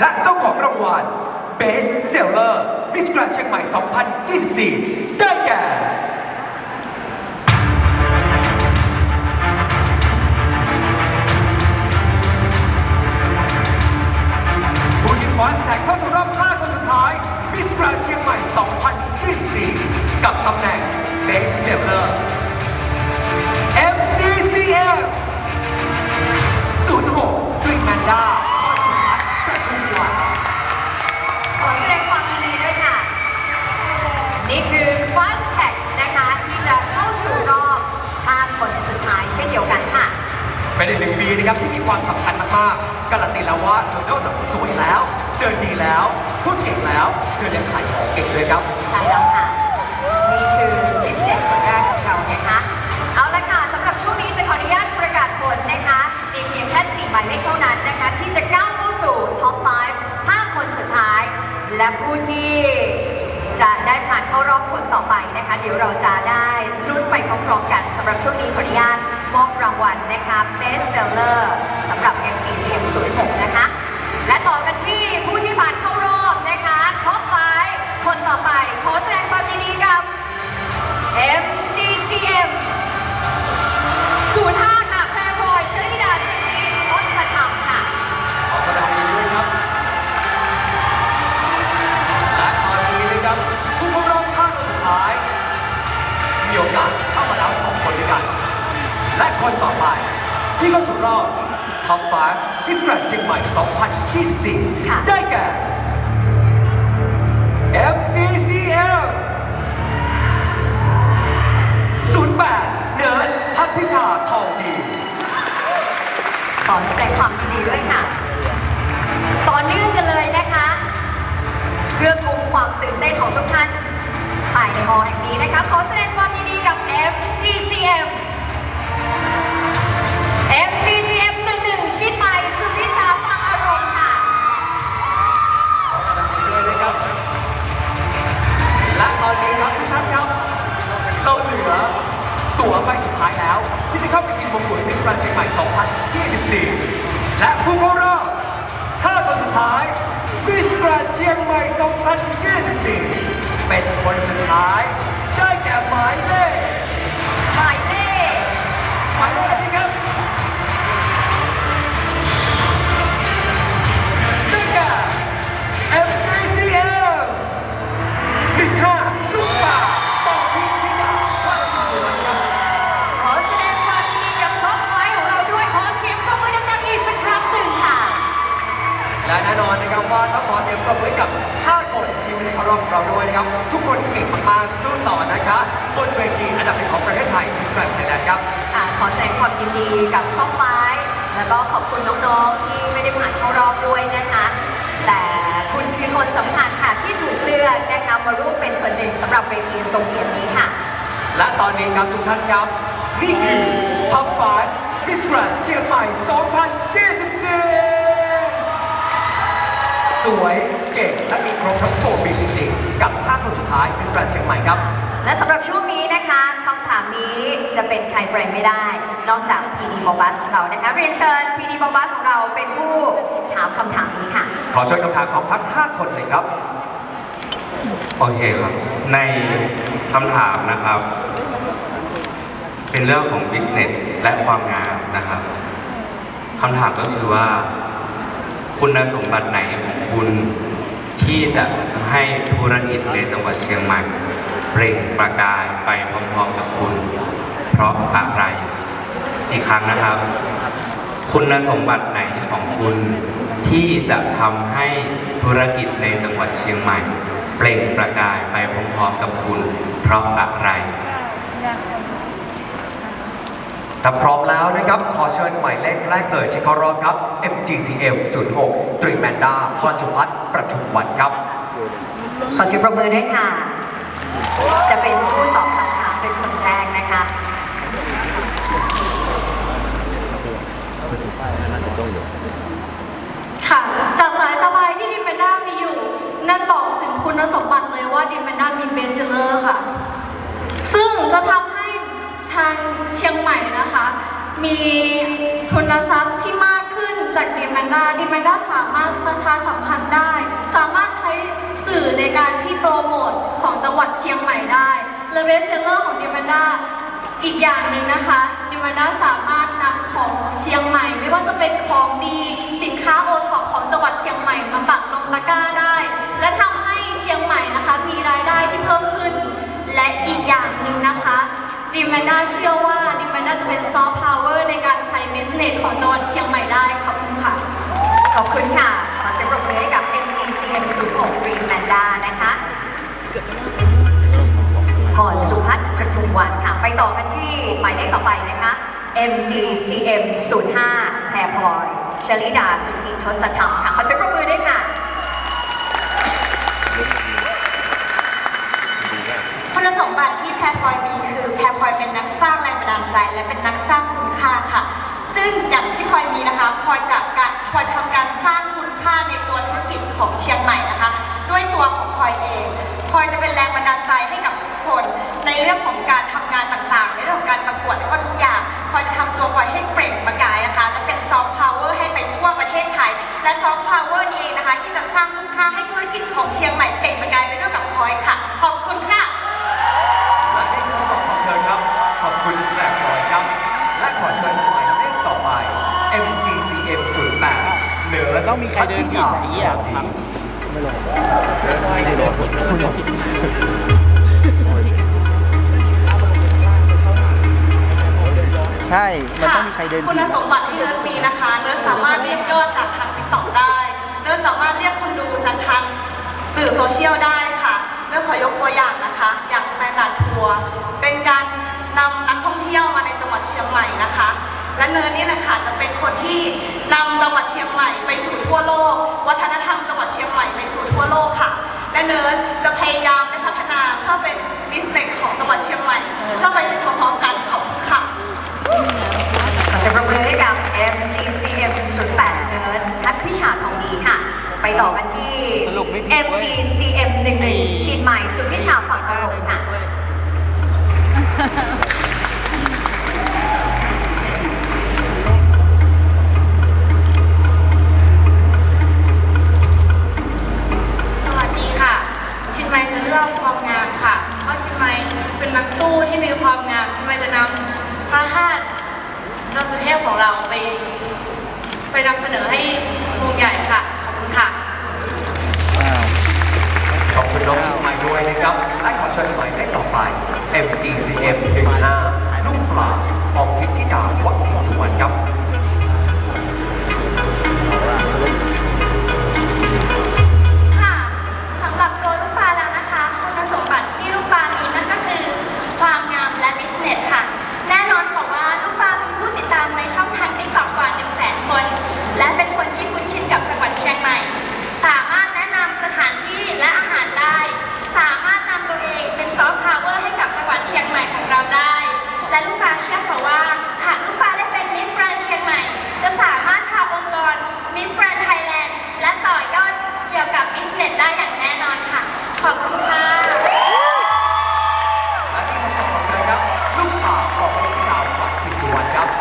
และเจ้าของรางวัล Best Seller Miss Grand เชียงใหม่ 2024 ได้แก่ผู้ที่ฟาสแท็กเข้าสู่รอบ5คนสุดท้าย Miss Grand เชียงใหม่ 2024 กับตำแหน่ง Best Seller MGCM 06ด้ว เป็นอีกหนึ่งปีนะครับที่มีความสำคัญมากๆการันตีแล้วว่าเธอนอกจากสวยแล้ว เดินดีแล้วพูดเก่งแล้วเธอยังขายของเก่งด้วยครับ ใช่แล้วค่ะ นี่คือพิเศษคนแรกของเรานะคะ เอาละค่ะสำหรับช่วงนี้จะขออนุญาตประกาศผลนะคะมีเพียงแค่ 4 หมายเลขเท่านั้นนะคะ ที่จะก้าวเข้าสู่ท็อป 5 5 คนสุดท้าย และผู้ที่จะได้ผ่านเข้ารอบคนต่อไปนะคะ เดี๋ยวเราจะได้ลุ้นไปพร้อมๆกันสำหรับช่วงนี้ขออนุญาต มอบรางวัลนะคะ Best Seller สำหรับ MGCM 06 นะคะ และต่อกันที่ผู้ที่ผ่านเข้ารอบนะคะท็อปไฟคนต่อไป ขอแสดงความยินดีกับ MGCM คนต่อไป ที่เข้าสู่รอบ Top 5 Miss Grand เชียงใหม่2024ค่ะได้แก่ MGCM 08เนิร์สทัพพิชาทองดี ขอแสดงความยินดีด้วยค่ะ ต่อเนื่องกันเลยนะคะ เพื่อคุมความตื่นเต้นของทุกท่านภายในฮอลล์แห่งนี้นะคะ ขอแสดงความยินดีกับ MGCM MGCM สแกรนด์เชียงใหม่ 2024 และผู้เข้ารอบ5คนสุดท้ายมิสแกรนด์เชียงใหม่ 2024 เป็นคนสุดท้าย ได้แก่หมายเลขหมายเลขหมายเลข และแน่นอนนะครับว่าต้องขอเสียงปรบมือให้กับ5คนที่ไม่ได้เข้ารอบของเราด้วยนะครับ ทุกคนเก่งมากๆสู้ต่อนะคะบนเวทีอันดับหนึ่งของประเทศไทยมิสแกรนด์ไทยแลนด์ครับ ค่ะขอแสดงความยินดีกับท็อปไฟแล้วก็ขอบคุณน้องๆ ที่ไม่ได้ผ่านเข้ารอบด้วยนะคะ แต่คุณคือคนสำคัญค่ะที่ถูกเลือกนะคะมาร่วมเป็นส่วนหนึ่งสำหรับเวทีอันทรงเกียรตินี้ค่ะ และตอนนี้ครับทุกท่านครับ นี่คือ Top 5 Miss Grand เชียงใหม่2024ส วยเก่งและมีครบทั้งโฟร์ปีจริงๆ กับ5คนสุดท้าย Miss Grand เชียงใหม่ครับ และสำหรับช่วงนี้นะคะคำถามนี้จะเป็นใครไปไม่ได้ นอกจาก PD b o b u s ของเรานะคะเรียนเชิญ PD b o b u s ของเราเป็นผู้ถามคำถามนี้ค่ะ ขอเชิญคำถามของทั้ง 5 คนเลยครับ โอเคครับ ในคำถามนะครับ เป็นเรื่องของ business และความงามนะครับคำถามก็คือว่า คุณสมบัติไหนของคุณที่จะทำให้ธุรกิจในจังหวัดเชียงใหม่เปล่งประกายไปพร้อมๆกับคุณ เพราะอะไร อีกครั้งนะครับ คุณสมบัติไหนของคุณ ที่จะทำให้ธุรกิจในจังหวัดเชียงใหม่ เปล่งประกายไปพร้อมๆกับคุณ เพราะอะไรถ้าพร้อมแล้วนะครับ ขอเชิญหมายเลขแรกเลยที่เข้ารอบครับ MGCM 06ตรีแมนดาพรสุพัฒน์ประทุมวันครับ ขอเสียงปรบมือด้วยค่ะ จะเป็นผู้ตอบคำถามเป็นคนแรกนะคะค่ะ จากสายสบายที่ดิมเบนด้ามีอยู่ นั่นบอกถึงคุณสมบัติเลยว่าดิมเบนด้ามีเบสเซลเลอร์ค่ะ ซึ่งจะทำให้ทางเชียงใหม่นะคะ มีทุนทรัพย์ที่มากขึ้นขึ้น จากดีแมนดาดีแมนดาสามารถประชาสัมพันธ์ได้ สามารถใช้สื่อในการที่โปรโมทของจังหวัดเชียงใหม่ได้และเบสเซลเลอร์ของดีแมนดาอีกอย่างหนึ่งนะคะดิมันดาสามารถนำของของเชียงใหม่ ไม่ว่าจะเป็นของดีสินค้าโอท็อปของจังหวัดเชียงใหม่มาปักลงตะกร้าได้ และทำให้เชียงใหม่นะคะมีรายได้ที่เพิ่มขึ้น และอีกอย่างหนึ่งนะคะดิมันดาเชื่อว่าดิมันดาจะเป็นซอฟต์พาวเวอร์ในการ ต่อกันที่หมายเลขต่อไปนะคะ MGCM 05แพรพลอยชลิดา สุธิทศธรรมค่ะ ขอเสียงปรบมือด้วยค่ะ คุณสมบัติที่แพรพลอยมีคือแพรพลอยเป็นนักสร้างแรงบันดาลใจ และเป็นนักสร้างคุณค่าค่ะ ซึ่งอย่างที่พลอยมีนะคะพลอยจากการ อฟต์พาวเวอร์นี้เองนะคะ ที่จะสร้างคุณค่าให้ธุรกิจของเชียงใหม่เปล่งประกายไปด้วยกับพลอยค่ะ ขอบคุณค่ะ และนี่คือคำตอบของเชิญครับ ขอบคุณแปลกปลอยครับ และขอเชิญหมายเลขต่อไป MGCM 08เหนือมันต้องมีใครเดินผิดไอ้เหี้ยดีไม่ลงไม่ลงใช่ มันต้องมีใครเดินคุณผิดสมบัติที่เนิร์ดมีนะคะ เนิร์ดสามารถเรียกยอดจากทาง ตอกได้เนิร์สามารถเรียกคนดูจากทางสื่อโซเชียลได้ค่ะเนิร์ขอยกตัวอย่างนะคะ อย่างสแตนดาร์ดทัวร์เป็นการนำนักท่องเที่ยวมาในจังหวัดเชียงใหม่นะคะ และเนิร์นี่แหละค่ะจะเป็นคนที่นำจังหวัดเชียงใหม่ไปสู่ทั่วโลก วัฒนธรรมจังหวัดเชียงใหม่ไปสู่ทั่วโลกค่ะ และเนิร์จะพยายามและพัฒนาเพื่อเป็นบิสเนสของจังหวัดเชียงใหม่เพื่อไปพร้อมๆกันขอบคุณค่ะขอเสียงปรบมือให้กับ MGCM 08เนิร์ดทัศน์พิชาทองดีค่ะ ไปต่อกันที่ สรุปไม่ผิดเว้ย MGCM 11ชินใหม่สุพิชาฝั่งอารมณ์ค่ะ สวัสดีค่ะ ชินไมจะเลือกความงามค่ะ เพราะชินไมเป็นนักสู้ที่มีความงาม ชินไมจะนำพระธาตุ ดอยสุเทพของเราไป ไปนำเสนอให้วงใหญ่ค่ะ ขอบคุณค่ะอ้าวขอบคุณน้องชิงไม้ด้วยนะครับ และขอเชิญหมายเลขต่อไป MGCM 15ลูกปลาออกทิพย์ธิดาวัดจิตสุวรรณครับ